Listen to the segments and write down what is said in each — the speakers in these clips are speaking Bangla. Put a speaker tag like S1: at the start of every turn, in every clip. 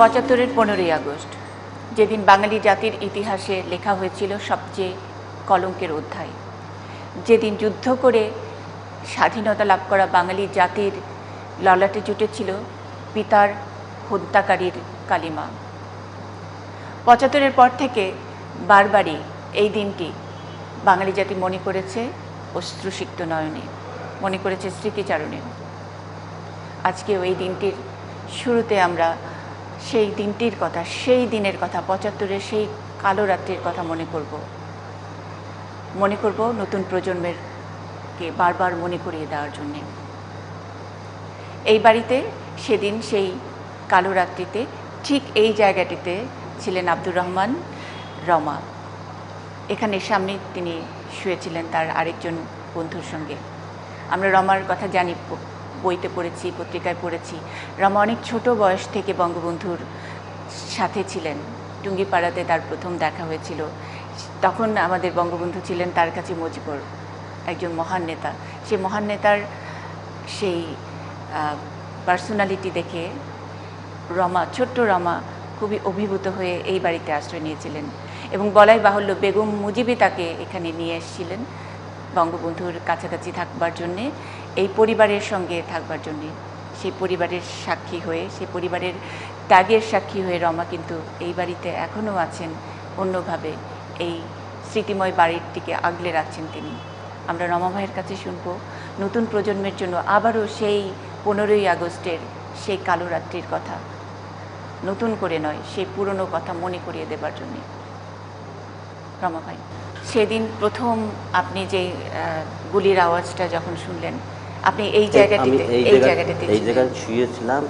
S1: পঁচাত্তরের পনেরোই আগস্ট, যেদিন বাঙালি জাতির ইতিহাসে লেখা হয়েছিল সবচেয়ে কলঙ্কের অধ্যায়। যেদিন যুদ্ধ করে স্বাধীনতা লাভ করা বাঙালি জাতির ললাটে জুটেছিল পিতার হত্যাকারীর কালিমা। পঁচাত্তরের পর থেকে বারবারই এই দিনটি বাঙালি জাতি মনে করেছে অশ্রুসিক্ত নয়নে, মনে করেছে স্মৃতিচারণে। আজকেও এই দিনটির শুরুতে আমরা সেই দিনটির কথা, সেই দিনের কথা, পঁচাত্তরের সেই কালো রাত্রির কথা মনে করব। মনে করব নতুন প্রজন্মের কে বারবার মনে করিয়ে দেওয়ার জন্যে। এই বাড়িতে সেদিন সেই কালো রাত্রিতে ঠিক এই জায়গাটিতে ছিলেন আব্দুর রহমান রমা। এখানে সামনে তিনি শুয়েছিলেন তার আরেকজন বন্ধুর সঙ্গে। আমরা রমার কথা জানি বইতে পড়েছি, পত্রিকায় পড়েছি। রমা অনেক ছোট বয়স থেকে বঙ্গবন্ধুর সাথে ছিলেন। টুঙ্গিপাড়াতে তার প্রথম দেখা হয়েছিল। তখন আমাদের বঙ্গবন্ধু ছিলেন তার কাছে মজিবর, একজন মহান নেতা। সেই মহান নেতার সেই পার্সোনালিটি দেখে রমা, ছোট্ট রমা খুবই অভিভূত হয়ে এই বাড়িতে আশ্রয় নিয়েছিলেন এবং বলাই বাহুল্য বেগম মুজিবই তাকে এখানে নিয়ে এসেছিলেন বঙ্গবন্ধুর কাছাকাছি থাকবার জন্যে। এই পরিবারের সঙ্গে থাকবার জন্যে, সেই পরিবারের সাক্ষী হয়ে, সেই পরিবারের ত্যাগের সাক্ষী হয়ে রমা কিন্তু এই বাড়িতে এখনও আছেন, অন্যভাবে এই স্মৃতিময় বাড়িটিকে আগলে রাখছেন তিনি। আমরা রমা ভাইয়ের কাছে শুনব, নতুন প্রজন্মের জন্য আবারও সেই পনেরোই আগস্টের সেই কালো রাত্রির কথা, নতুন করে নয়, সেই পুরনো কথা মনে করিয়ে দেবার জন্যে। রমা ভাই, সেদিন প্রথম আপনি যে গুলির আওয়াজটা যখন শুনলেন আপনি এই জায়গাটিতে
S2: এই
S1: জায়গাটিতে
S2: এই জায়গায় শুয়েছিলাম।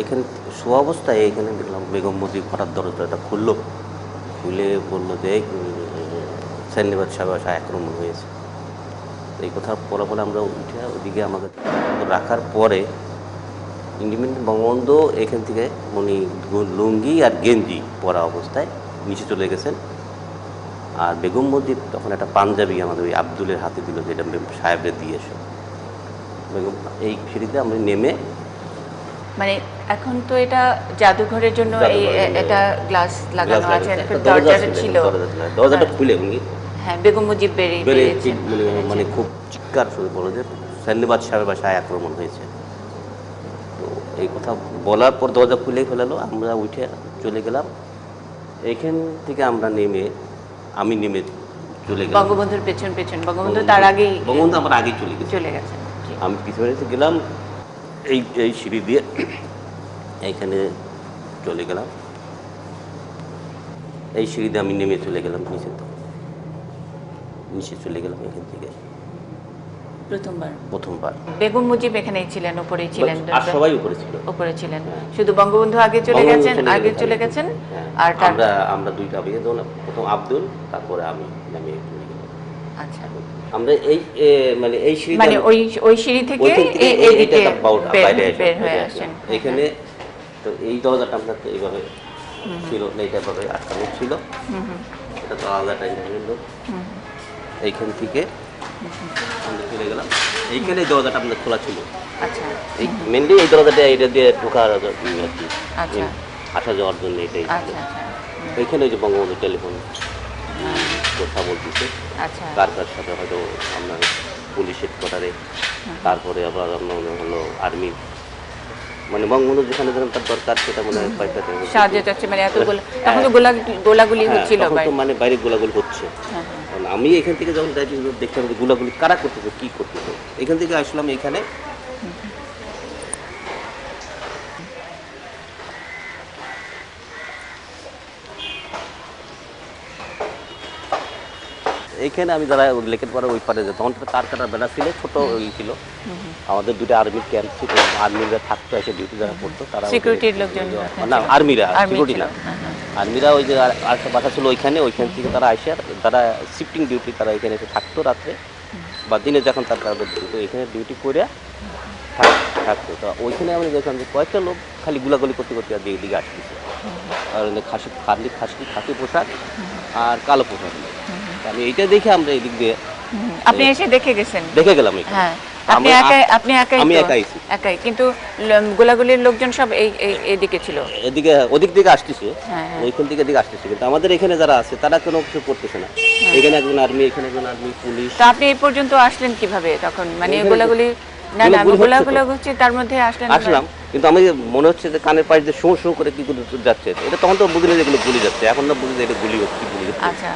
S2: এখানে শোয়া অবস্থায় এখানে দেখলাম বেগম মুজিব হঠাৎ দরজাটা খুললো। খুলে বলল যে সেন্নিবাদ সাহেব আসা আক্রমণ হয়েছে। এই কথা পরে পরে আমরা উঠে ওদিকে আমাদের রাখার পরে ইন্ডিপেন্ডেন্ট বঙ্গবন্ধু এখান থেকে উনি লুঙ্গি আর গেঞ্জি পরা অবস্থায় নিচে চলে গেছেন। আর বেগম মুজিব তখন একটা পাঞ্জাবি আমাদের ওই আব্দুলের হাতে দিল যেটা সাহেবরে দিয়ে এসে বেগম এই সিঁড়িতে আমরা নেমে
S1: মানে এখন তো এটা জাদুঘরের জন্য এই এটা গ্লাস লাগানো আছে একটা
S2: একটা দরজা
S1: দরজাটা ছিল।
S2: দরজাটা
S1: হ্যাঁ।
S2: খুলে উনি
S1: হ্যাঁ বেগম মুজিব বেরিয়ে
S2: মানে মানে খুব চিৎকার শুরু করল যে সান্নিবাদ সাহেবের বাসায় আক্রমণ হয়েছে। তো এই কথা বলার পর দরজা খুলে ফেলালো আমরা উঠে চলে গেলাম। এখান থেকে আমরা নেমে আমি নেমে চলে গেলাম।
S1: বঙ্গবন্ধুর পেছন পেছন। বঙ্গবন্ধু তার আগেই
S2: বঙ্গবন্ধু আমার আগেই চলে গেছে।
S1: চলে গেছেন জি।
S2: আমি পিছনে গেলাম এই এই সিঁড়ি দিয়ে এইখানে চলে গেলাম। এই সিঁড়ি দিয়ে আমি নেমে চলে গেলাম নিচে। তো নিচে চলে গেলাম এখান থেকে।
S1: প্রথমবার?
S2: প্রথমবার।
S1: বেগম মুজিব এখানেই ছিলেন উপরেই ছিলেন
S2: আর সবাই উপরে ছিল।
S1: উপরে ছিলেন। শুধু বঙ্গবন্ধু আগে চলে গেছেন আগে চলে
S2: গেছেন। হ্যাঁ,
S1: আর
S2: আমরা আমরা দুইটা বিয়ে দেবো প্রথম আব্দুল তারপরে আমি গেলাম।
S1: আচ্ছা।
S2: আমরা এই মানে এই সিঁড়ি
S1: মানে ওই ওই সিঁড়ি থেকে বের- হয়ে আসেন
S2: তো এই দরজাটা আমরা তো এইভাবে ছিল আটকানো ছিল। এটা তো আলাদা এইখান থেকে আমরা চলে গেলাম। এইখানে দরজাটা আমাদের খোলা ছিল।
S1: আচ্ছা।
S2: এই মেনলি এই দরজাটা এটা দিয়ে ঢোকার আর কি।
S1: আচ্ছা।
S2: আসা যাওয়ার জন্য এটাই এইখানে ওই যে বঙ্গবন্ধু টেলিফোন কথা বলতেছে।
S1: আচ্ছা।
S2: কার কার সাথে হয়তো আপনার পুলিশ হেডকোয়ার্টারে তারপরে আবার আপনার মনে হলো আর্মি। মানে বঙ্গবন্ধু যেখানে যেখানে তার দরকার সেটা মনে হয় কয়েকটাতে
S1: সাহায্য চাচ্ছে মানে এতগুলো তখন তো গোলাগুলি
S2: হ্যাঁ,
S1: হচ্ছিল
S2: মানে বাইরে গোলাগুলি হচ্ছে।
S1: হ্যাঁ, হ্যাঁ।
S2: আমি এখান থেকে যখন যে গোলাগুলি কারা করতেছে কি করতেছে। এখান থেকে আসলাম এখানে। এইখানে আমি যারা লেকের পরে ওই পারে তখন তার কাটার বেলা ছিল ছোট ওই ছিল। আমাদের দুটো আর্মির ক্যাম্প ছিল আর্মিরা থাকতো এসে ডিউটি যারা করতো তারা
S1: সিকিউরিটির লোকজন
S2: না আর্মিরা সিকিউরিটি না
S1: হ্যাঁ, হ্যাঁ।
S2: আর্মিরা ওই যে আরেকটা বাসা ছিল ওইখানে ওইখান থেকে তারা আসে আর তারা শিফটিং ডিউটি তারা এখানে এসে থাকতো রাত্রে। বা দিনে যখন তার তাদের ডিউটি এখানে ডিউটি করে থাক- থাকতো। তো ওইখানে আমি দেখলাম যে কয়েকটা লোক খালি গুলাগুলি করতে করতে আর দিকে আসতেছে। আর খাসি খালি খাসি খাসি পোশাক আর কালো পোশাক। আমি এইটা দেখে আমরা এদিক দিয়ে
S1: আপনি এসে দেখে গেছেন।
S2: দেখে গেলাম
S1: হ্যাঁ আপনি একাই আপনি একাই
S2: আমি একাই।
S1: একাই কিন্তু গোলাগুলির লোকজন সব এই এইদিকে ছিল।
S2: এদিকে ওদিক থেকে আসতেছে।
S1: হ্যাঁ, হ্যাঁ।
S2: ওইখান থেকে এদিকে আসতেছে কিন্তু আমাদের এখানে যারা আছে তারা কোনো কিছু করতেছে না।
S1: হ্যাঁ।
S2: এখানে একজন আর্মি এখানে একজন আর্মি পুলিশ।
S1: তো আপনি এই পর্যন্ত আসলেন কীভাবে তখন? মানে গোলাগুলি না না
S2: গোলাগুলি হচ্ছে
S1: তার মধ্যে আসলেন
S2: আসলাম কিন্তু আমি মনে হচ্ছে যে কানের পাশ দিয়ে শো শো করে কি করে যাচ্ছে। এটা তখন তো বুঝলি যে এগুলো গুলি যাচ্ছে এখন না বুঝলি এটা গুলি হচ্ছে গুলি হচ্ছে।
S1: আচ্ছা।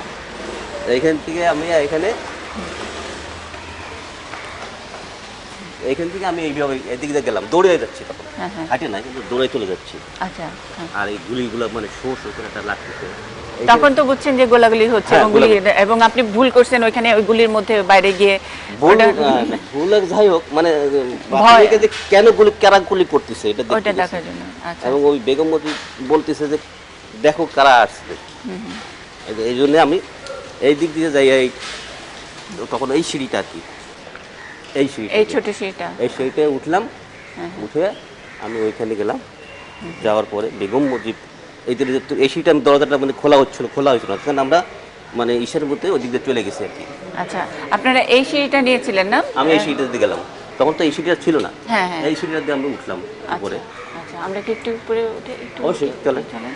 S2: এইখান থেকে আমি এখানে এইখান থেকে আমি এইভাবে এদিক দিয়ে গেলাম দৌড়ে যাচ্ছি তখন।
S1: হ্যাঁ হ্যাঁ।
S2: হাঁটে না কিন্তু দৌড়ে চলে যাচ্ছি।
S1: আচ্ছা হ্যাঁ।
S2: আর এই গুলিগুলো মানে শো শো করে একটা লাগতেছে
S1: তখন তো বুঝছেন যে গোলাগুলি হচ্ছে এবং গুলি এবং আপনি ভুল করছেন ওইখানে ওই গুলির মধ্যে বাইরে গিয়ে
S2: ভুল যাই হোক মানে
S1: ভয়।
S2: বাচ্চাদেরকে যে কেন গুলি কারা গুলি করতেছে এটা
S1: ওইটা দেখার জন্য আচ্ছা।
S2: এবং ওই বেগম মতি বলতেছে যে দেখো কারা আসছে এই জন্য আমি এই দিক দিয়ে যাই এই তখন এই সিঁড়িটা আর কি। এই সিঁড়ি
S1: এই ছোট সিঁড়িটা।
S2: এই সিঁড়িতে উঠলাম
S1: হ্যাঁ,
S2: উঠে আমি ওইখানে গেলাম। যাওয়ার পরে বেগম মসজিদ এই দিকে এই সিঁড়িটা আমি দরজাটা মানে খোলা হচ্ছিল খোলা হয়েছিল না তখন আমরা মানে ঈশার মধ্যে ওই দিক দিয়ে চলে গেছি আর কি।
S1: আচ্ছা আপনারা এই সিঁড়িটা নিয়েছিলেন না?
S2: আমি এই সিঁড়িটা দিয়ে গেলাম। তখন তো এই সিঁড়িটা ছিল না।
S1: হ্যাঁ হ্যাঁ।
S2: এই সিঁড়িটা দিয়ে আমরা উঠলাম
S1: আচ্ছা
S2: উপরে।
S1: আচ্ছা আমরা কি একটু উপরে উঠে একটু
S2: অবশ্যই, চলেন।
S1: চলেন।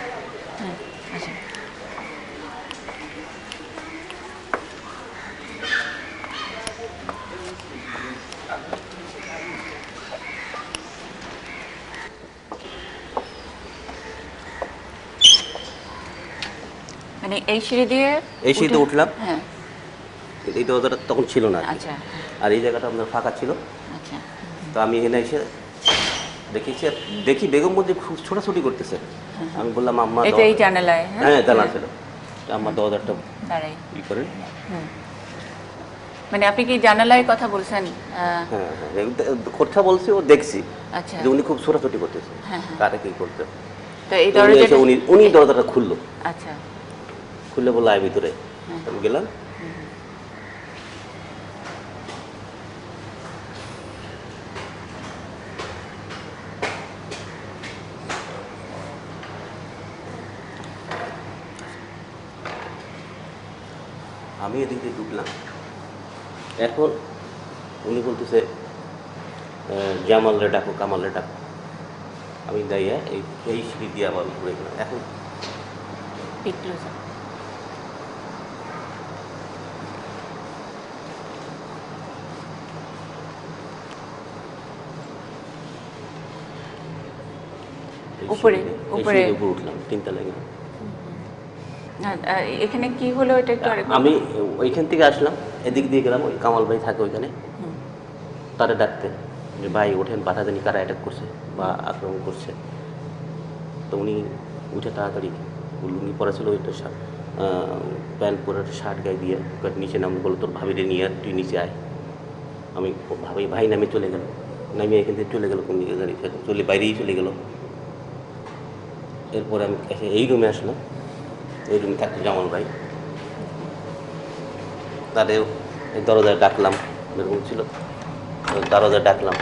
S1: এই সিঁড়ি দিয়ে
S2: এই সিঁড়িতে উঠলাম।
S1: হ্যাঁ।
S2: এই দরজাটা তখন ছিল না
S1: আচ্ছা।
S2: আর এই জায়গাটা আপনার ফাঁকা ছিল।
S1: আচ্ছা।
S2: তো আমি এখানে এসে দেখেছি আর দেখি বেগম মধ্যে খুব ছোটাছুটি করতেছে। আমি বললাম আম্মা
S1: এটা এই জানালায়
S2: হ্যাঁ? জানা ছিল। তো আম্মা দরজাটা
S1: দাঁড়াই।
S2: ই করেন।
S1: মানে আপনি কি জানালায় কথা বলছেন?
S2: হ্যাঁ হ্যাঁ। কথা বলছি ও দেখছি
S1: আচ্ছা।
S2: যে উনি খুব ছোটাছুটি করতেছে।
S1: হ্যাঁ, হ্যাঁ।
S2: কারে কি করতে।
S1: তো এই দরজাটা
S2: উনি উনি দরজাটা খুললো।
S1: আচ্ছা।
S2: খুললে বলল আয় ভিতরে। আমি গেলাম। আমি এদিক দিয়ে ঢুকলাম। এখন উনি বলতেছে জামালরে ডাকো কামালরে ডাকো। আমি দাইয়া এই এই সিঁড়ি দিয়ে আবার ঘুরে গেলাম। এখন
S1: উপরে, উপরে।
S2: উপরে উঠলাম তিনটা লেগে।
S1: এখানে কি হলো এটা একটু আরেকবার
S2: আমি ওইখান থেকে আসলাম এদিক দিয়ে গেলাম ওই কামাল ভাই থাকে ওইখানে। তারা ডাকতে যে ভাই ওঠেন বাধা জানি কারা অ্যাটাক করছে বা আক্রমণ করছে? তো উনি উঠে তাড়াতাড়ি লুঙ্গি পরা ছিল ওইটা প্যান্ট পরে শার্ট গায়ে দিয়ে নিচে নাম বলল তোর ভাবিরে নিয়ে তুই নিচে আয়। আমি ভাবি ভাই নামে চলে গেল। নামে এখান থেকে চলে গেল কোন দিকে গাড়ি চলে বাইরেই চলে গেল। এরপরে আমি এসে এই রুমে আসলাম। এই রুমে থাকতো জামাল ভাই। তারে এই দরজায় ডাকলাম এরকম ছিল। দরজায় ডাকলাম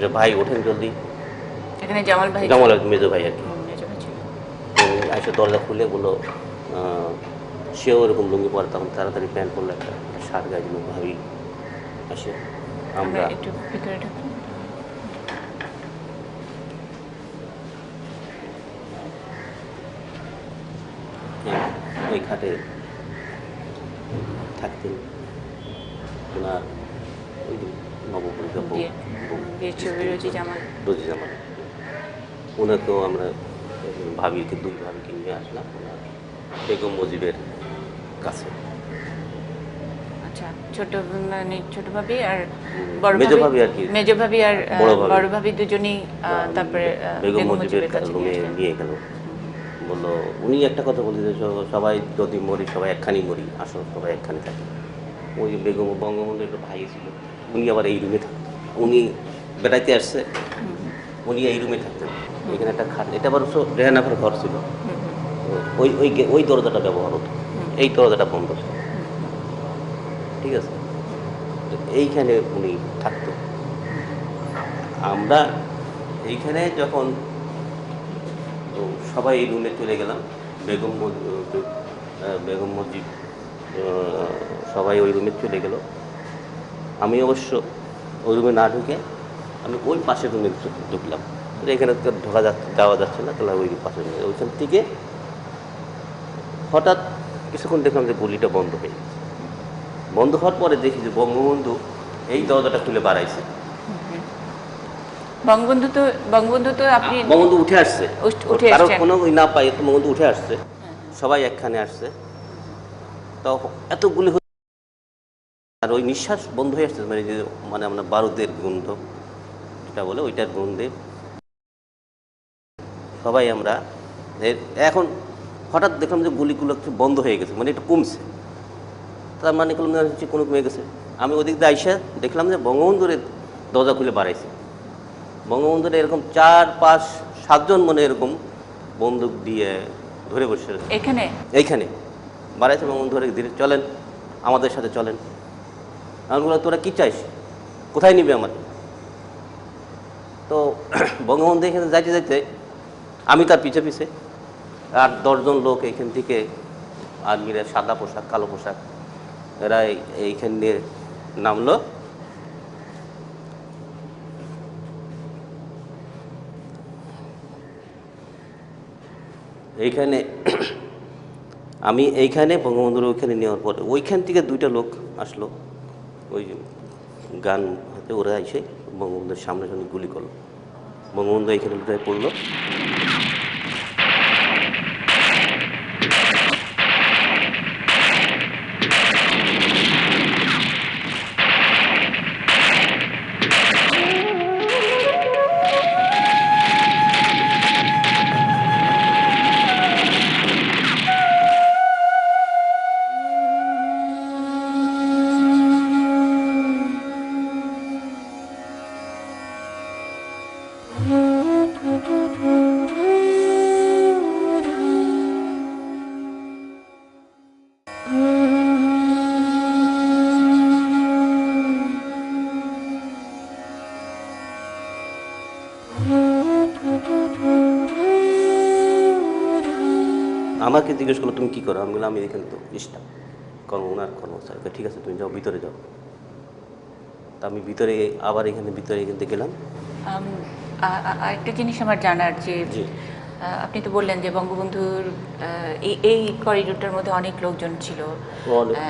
S2: যে ভাই ওঠেন জলদি।
S1: এখানে জামাল ভাই
S2: জামাল মেজো ভাই আর কি। দরজা খুলে বলল সেও এরকম লুঙ্গি পরে তখন তাড়াতাড়ি প্যান্ট পরলো একটা শার্ট গায়ে দিল ভাবি। আসে
S1: আমরা
S2: আমরা
S1: একটু ভিতরে
S2: খাটে থাকতেন ওনার ওই রোজি জামান ওনাকেও আমরা ভাবিকে দুই ভাবিকে নিয়ে আসলাম ওনার বেগম মুজিবের কাছে
S1: আচ্ছা ছোট মানে ছোট ভাবি আর বড়
S2: ভাবি আর কি।
S1: মেজো ভাবি আর
S2: বড় ভাবি।
S1: দুজনেই তারপরে
S2: বেগম মুজিবের
S1: কাছে। নিয়ে
S2: গেল বলল, উনি একটা কথা বলে যে সবাই যদি মরি, সবাই একখানি মরি, আসো, সবাই একখানে থাকি। ওই বেগম বঙ্গবন্ধু একটা ভাই ছিল, উনি আবার এই রুমে থাকতেন। উনি বেড়াইতে আসছে, উনি এই রুমে থাকতেন। এখানে একটা খাট, এটা আবার রেহানাফের ঘর ছিল। ওই ওই ওই দরজাটা ব্যবহার হতো। এই দরজাটা বন্ধ ছিল। ঠিক আছে? এইখানে উনি থাকতো আমরা এইখানে যখন তো সবাই রুমে চলে গেলাম। বেগম বেগম মসজিদ সবাই ওই রুমে চলে গেল। আমি অবশ্য ওই রুমে না ঢুকে আমি ওই পাশের রুমে ঢুকলাম। তো এখানে তো ঢোকা যাচ্ছে, যাওয়া যাচ্ছে না, তাহলে ওই পাশের রুমে ওইখান থেকে হঠাৎ কিছুক্ষণ দেখলাম যে গুলিটা বন্ধ হয়ে গেছে। বন্ধ হওয়ার পরে দেখি যে বঙ্গবন্ধু এই দরজাটা খুলে বাড়াইছে।
S1: বঙ্গবন্ধু তো বঙ্গবন্ধু তো আপনি
S2: বঙ্গবন্ধু উঠে আসছে।
S1: উঠ- এসছেন।
S2: কোনো ওই না পাই তো বঙ্গবন্ধু উঠে আসছে। সবাই একখানে আসছে। তো এতগুলি আর ওই নিঃশ্বাস বন্ধ হয়ে আসছে মানে যে মানে আমরা বারুদের গন্ধ যেটা বলে ওইটার গন্ধে। সবাই আমরা এখন হঠাৎ দেখলাম যে গুলিগুলো একটু বন্ধ হয়ে গেছে মানে একটু কমছে। তার মানে যে কোনো কমে গেছে। আমি ওদিক দিয়ে আইসা দেখলাম যে বঙ্গবন্ধুর দরজা খুলে বাড়াইছে। বঙ্গবন্ধুর এরকম চার পাঁচ সাতজন মনে এরকম বন্দুক দিয়ে ধরে বসে।
S1: এখানে?
S2: এইখানে। বাড়াইছে বঙ্গবন্ধু ধরে ধীরে চলেন আমাদের সাথে চলেন। আমি বললাম তোরা কী চাইস কোথায় নিবে আমার তো বঙ্গবন্ধু এখানে যাইতে যাইতে আমি তার পিছে পিছে আর দশজন লোক এইখান থেকে আর্মিরা সাদা পোশাক কালো পোশাক এরা এই- এইখান দিয়ে নামলো। এইখানে, আমি এইখানে বঙ্গবন্ধুর ওইখানে নেওয়ার পরে, ওইখান থেকে দুইটা লোক আসলো। ওই গান হাতে ওরা এসে বঙ্গবন্ধুর সামনে সামনে গুলি করল। বঙ্গবন্ধু এইখানে লুটায় পড়ল। জিজ্ঞেস করল তুমি কী করো? আমি বললাম আমি এখানে তো স্টাফ কর্ম ওনার কর্মচারী ঠিক আছে তুমি যাও ভিতরে যাও। তা আমি ভিতরে আবার এখানে ভিতরে এখান গেলাম।
S1: আরেকটা জিনিস আমার জানার যে আপনি তো বললেন যে বঙ্গবন্ধুর এই করিডোরটার মধ্যে অনেক লোকজন ছিল।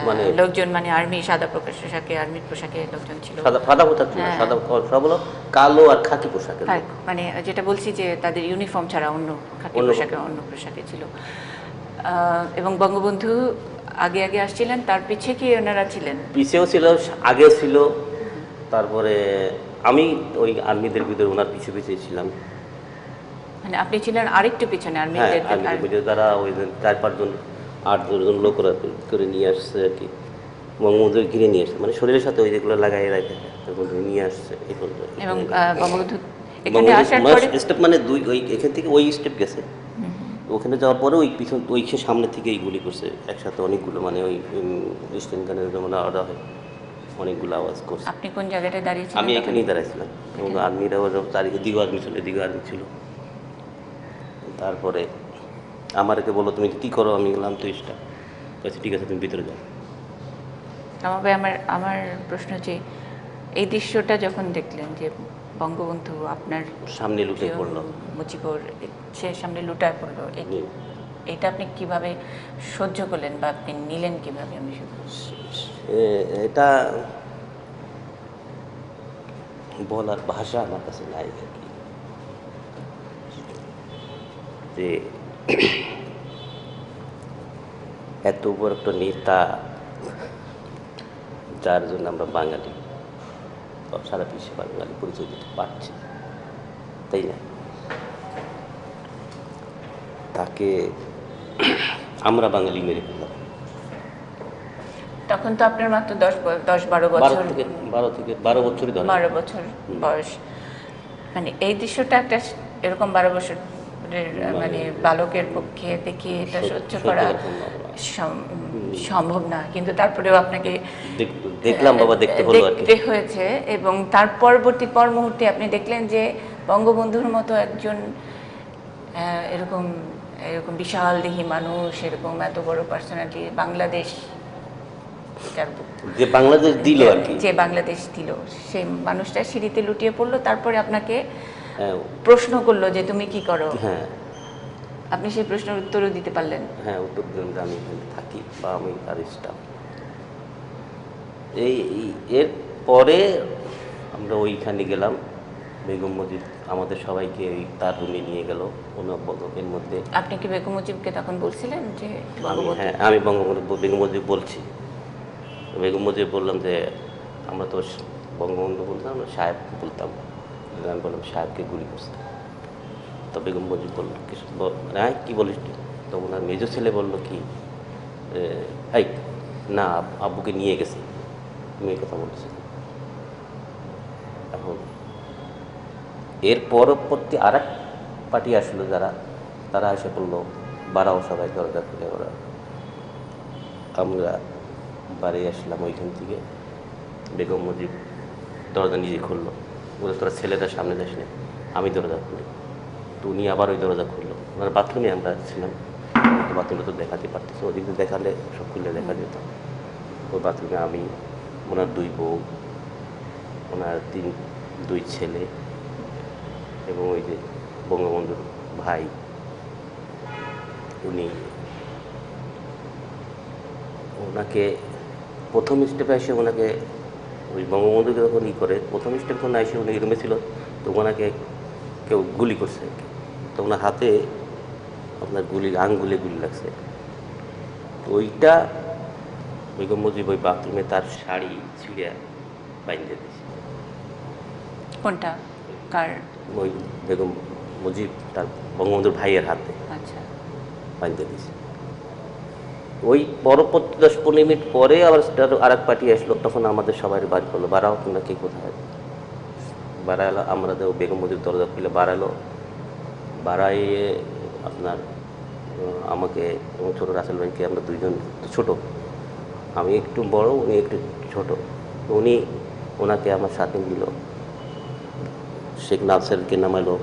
S2: মানে
S1: লোকজন মানে আর্মি সাদা প্রকাশ পোশাকে আর্মির পোশাকে লোকজন ছিল।
S2: সাদা পোশাক
S1: হ্যাঁ।
S2: সাদা সব হলো কালো আর খাকি পোশাকের
S1: হ্যাঁ, মানে যেটা বলছি যে তাদের ইউনিফর্ম ছাড়া অন্য খাকি পোশাকে। অন্য পোশাকে ছিল। এবং বঙ্গবন্ধু আগে আগে আসছিলেন তার পিছে কি ওনারা ছিলেন?
S2: পিছেও ছিল আগেও ছিল তারপরে আমি ওই আর্মিদের ভিতরে ওনার পিছু পিছিয়ে ছিলাম।
S1: মানে আপনি ছিলেন আরেকটু পিছনে
S2: হ্যাঁ
S1: আর্মিদের
S2: আর্মিদের ভিতরে ওই চার পাঁচজন আট দশজন লোক করে নিয়ে আসছে আর কি। বঙ্গবন্ধু ঘিরে নিয়ে আসছে মানে শরীরের সাথে ওই যেগুলো লাগাই রাখে নিয়ে আসছে এই পর্যন্ত।
S1: এবং বঙ্গবন্ধু
S2: মানে দুই ওই এখান থেকে ওই স্টেপ গেছে। ওখানে যাওয়ার পরে ওই পিছন ওই সে সামনে থেকে এই গুলি করছে। একসাথে অনেকগুলো মানে ওই স্টেন গানের যেমন আলাদা হয় অনেকগুলো আওয়াজ করছে।
S1: আপনি কোন জায়গাটায় দাঁড়িয়েছিলেন
S2: আমি? এখানেই দাঁড়াইছিলাম। এবং আর্মিরাও চারিদিকে দিকে আর্মি ছিল এদিকে আর্মি ছিল। তারপরে আমারকে বলো তুমি কী করো? আমি গেলাম তো ইস্টা ঠিক আছে তুমি ভিতরে যাও।
S1: আমার আমার আমার প্রশ্ন যে এই দৃশ্যটা যখন দেখলেন যে বঙ্গবন্ধু আপনার
S2: সামনে লুটে পড়ল।
S1: মুজিবর সে সামনে লুটায় পড়ল। এটা আপনি কীভাবে সহ্য করলেন বা আপনি নিলেন কীভাবে? আমি
S2: এটা বলার ভাষা আমার কাছে নাই আর কি। যে এত বড় একটা নেতা যার জন্য আমরা বাঙালি। সারা বিশ্বে বাঙালি পরিচয় দিতে পারছি। তাই না? তাকে আমরা বাঙালি মেরে ফেললাম।
S1: তখন তো আপনার মাত্র দশ দশ বারো বছর।
S2: থেকে বারো থেকে বারো বছরই ধরে
S1: বারো বছর বয়স। মানে এই দৃশ্যটা একটা এরকম বারো বছরের মানে বালকের পক্ষে দেখে এটা
S2: সহ্য-
S1: করা
S2: সম্ভব না।
S1: কিন্তু তারপরেও আপনাকে
S2: দেখলাম বাবা দেখতে হলো আর কি।
S1: দেখতে হয়েছে এবং তার পরবর্তী পর মুহূর্তে আপনি দেখলেন যে বঙ্গবন্ধুর মতো একজন এরকম এরকম বিশাল দেহি মানুষ এরকম এত বড় পার্সোনালিটি বাংলাদেশ
S2: যে বাংলাদেশ দিল আর কি।
S1: যে বাংলাদেশ দিল। সেই মানুষটা সিঁড়িতে লুটিয়ে পড়ল তারপরে আপনাকে
S2: হ্যাঁ।
S1: প্রশ্ন করল যে তুমি কি করো?
S2: হ্যাঁ।
S1: আপনি সেই প্রশ্নের উত্তরও দিতে পারলেন।
S2: হ্যাঁ উত্তর দিলাম যে আমি এখানে থাকি বা আমি তার স্টাফ এই এর পরে আমরা ওইখানে গেলাম। বেগম মজিদ আমাদের সবাইকে ওই তার রুমে নিয়ে গেল। বদকের মধ্যে।
S1: আপনি কি বেগম মুজিবকে তখন বলছিলেন যে
S2: হ্যাঁ আমি বঙ্গবন্ধু বেগম মজিদ বলছি। বেগম মজিদ বললাম যে আমরা তো বঙ্গবন্ধু বলতাম না সাহেব বলতাম। আমি বললাম সাহেবকে গুলি করছে। তো বেগম মজিদ বলল কি হ্যাঁ কী বলিস তো ওনার মেজো ছেলে বলল কি এই না আব্বুকে নিয়ে গেছে। এই কথা বলছি এখন এর পরবর্তী আর এক পার্টি আসলো যারা, তারা এসে বলল, বাড়াও সবাই, দরজা খুলে ওরা। আমরা বাড়ি আসলাম ওইখান থেকে। বেগম মজিব দরজা নিজে খুললো। বলে তোরা ছেলেটা সামনে যাস আমি দরজা খুলি। তো উনি আবার ওই দরজা খুললো। ওনার বাথরুমে আমরা ছিলাম। বাথরুমে তো দেখাতে পারতেছে। ওদিক দেখালে সব খুলে দেখা যেত। ওই বাথরুমে আমি, ওনার দুই বউ, ওনার তিন, দুই ছেলে এবং ওই যে বঙ্গবন্ধুর ভাই। উনি ওনাকে প্রথম স্টেপে এসে ওনাকে ওই বঙ্গবন্ধুকে যখন ই করে, প্রথম স্টেপ যখন এসে উনি রুমে ছিল, তো ওনাকে কেউ গুলি করছে তো ওনার হাতে আপনার গুলি আঙ্গুলে গুলি লাগছে। তো ওইটা বেগম মুজিব ওই বাথরুমে তার শাড়ি ছিঁড়ে বাইন্ধে দিয়েছে।
S1: কোনটা? কার?
S2: ওই বেগম মুজিব তার বঙ্গবন্ধুর ভাইয়ের হাতে
S1: আচ্ছা।
S2: বাঁধতে দিয়েছে। ওই পরবর্তী দশ পনেরো মিনিট পরে আবার আর এক পার্টি আসলো তখন আমাদের সবাই বাড়ি করল বাড়াও তোমরা কে কোথায়? বাড়ালো আমরা তো বেগম মজুর দরজা খুলে বাড়ালো। বাড়াইয়ে আপনার আমাকে এবং ছোটো রাসেল ভাইকে আমরা দুইজন ছোট। আমি একটু বড়, উনি একটু ছোট। উনি ওনাকে আমার সাথে নিল। শেখ নাসেরকে নামালো।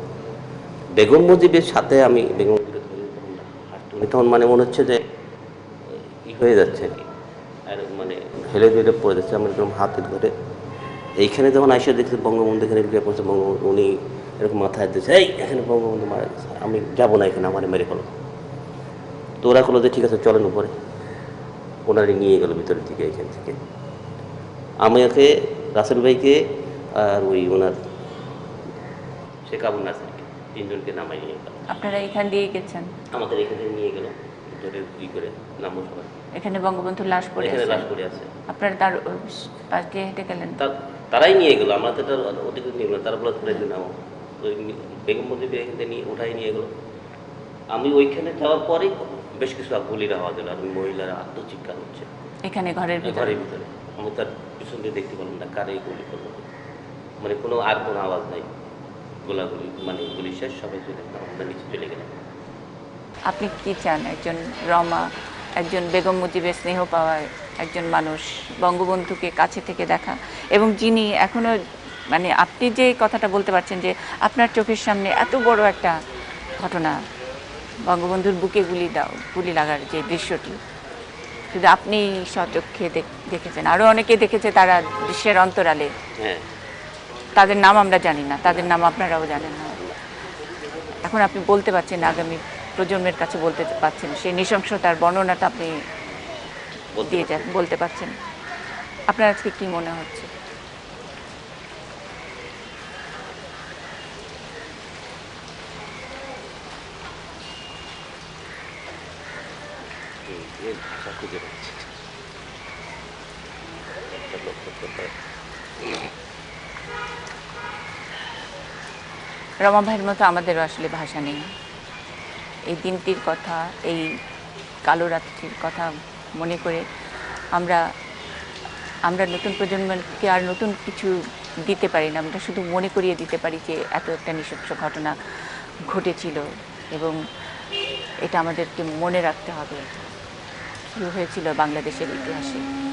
S2: বেগম মুজিবের সাথে আমি বেগম উনি তখন মানে মনে হচ্ছে যে, ই হয়ে যাচ্ছে আর কি। আর মানে হেলে ধরে পড়ে যাচ্ছে। আমার এরকম হাতে ধরে, এইখানে যখন আইসে দেখছি বঙ্গবন্ধু এখানে পড়ছে বঙ্গবন্ধু, উনি এরকম মাথায় দিচ্ছে এই এখানে বঙ্গবন্ধু মারা গেছে আমি যাব না এখানে আমার মেরে ফেলো। তো ওরা করল যে ঠিক আছে চলেন উপরে। ওনারে নিয়ে গেল ভিতরের দিকে এখান থেকে। আমাকে রাসেল ভাইকে আর ওই ওনার শেখ আবুল নাসিরকে তিনজনকে নামাই নিয়ে গেল।
S1: আপনারা এখান দিয়ে গেছেন?
S2: আমাদের এখানে নিয়ে গেল ধরে ই করে নামো সবাই।
S1: এখানে বঙ্গবন্ধুর লাশ পড়ে
S2: এখানে
S1: আছে?
S2: লাশ পড়ে আছে।
S1: আপনারা তার পাশ দিয়ে হেঁটে গেলেন?
S2: তারাই নিয়ে গেলো আমরা তো এটা ওদিকে নিয়ে গেলো তারা বলে ধরে নামো। ওই বেগম মুজিব এখান থেকে নিয়ে উঠাই নিয়ে গেলো। আমি ওইখানে যাওয়ার পরেই বেশ কিছু গুলির আওয়াজ এলো আর মহিলারা আত্মচিৎকার হচ্ছে।
S1: এখানে ঘরের
S2: ঘরের ভিতরে। আমি তার পিছন দিয়ে দেখতে পেলাম না কারে গুলি করল। মানে কোনো আর কোনো আওয়াজ নাই। গোলাগুলি মানে গুলি শেষ সবাই চলে আমরা নিচে চলে গেলাম।
S1: আপনি কি চান? একজন রমা একজন বেগম মুজিবের স্নেহ পাওয়া একজন মানুষ বঙ্গবন্ধুকে কাছে থেকে দেখা এবং যিনি এখনও মানে আপনি যে কথাটা বলতে পারছেন যে আপনার চোখের সামনে এত বড় একটা ঘটনা বঙ্গবন্ধুর বুকে গুলি দাও গুলি লাগার যে দৃশ্যটি শুধু আপনি সচক্ষে দেখ- দেখেছেন। আরও অনেকে দেখেছে তারা দৃশ্যের অন্তরালে।
S2: হ্যাঁ।
S1: তাদের নাম আমরা জানি না তাদের নাম আপনারাও জানেন না। এখন আপনি বলতে পারছেন আগামী প্রজন্মের কাছে বলতে পারছেন সেই নৃশংসতার বর্ণনাটা আপনি দিয়ে যান বলতে পারছেন। আপনার আজকে কি মনে হচ্ছে?
S2: ভাষা খুঁজে পাচ্ছি।
S1: রমা ভাইয়ের মতো আমাদেরও আসলে ভাষা নেই। এই দিনটির কথা, এই কালো রাত্রির কথা মনে করে আমরা আমরা নতুন প্রজন্মকে আর নতুন কিছু দিতে পারি না। আমরা শুধু মনে করিয়ে দিতে পারি যে এত একটা নৃশংস ঘটনা ঘটেছিল এবং এটা আমাদেরকে মনে রাখতে হবে। শুরু হয়েছিল বাংলাদেশের ইতিহাসে।